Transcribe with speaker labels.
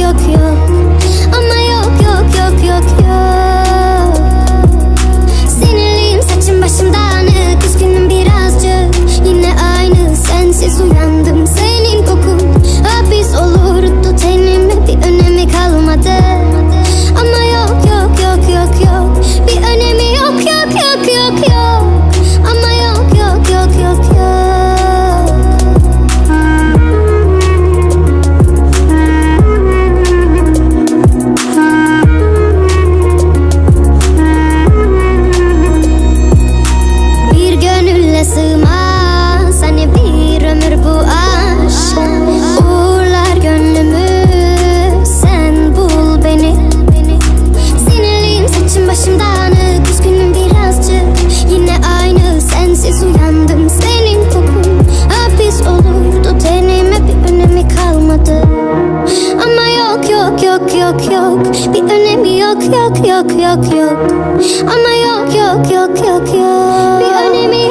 Speaker 1: Yok yok. Ama yok yok yok yok yok. Sinirliyim saçım başım dağınık Üzgünüm birazcık. Yine aynı sensiz uyandım Senin Senin kokun hapis olurdu Tenime bir önemi kalmadı Ama yok yok yok yok yok Bir önemi yok yok yok yok yok Ama yok yok yok yok yok Bir önemi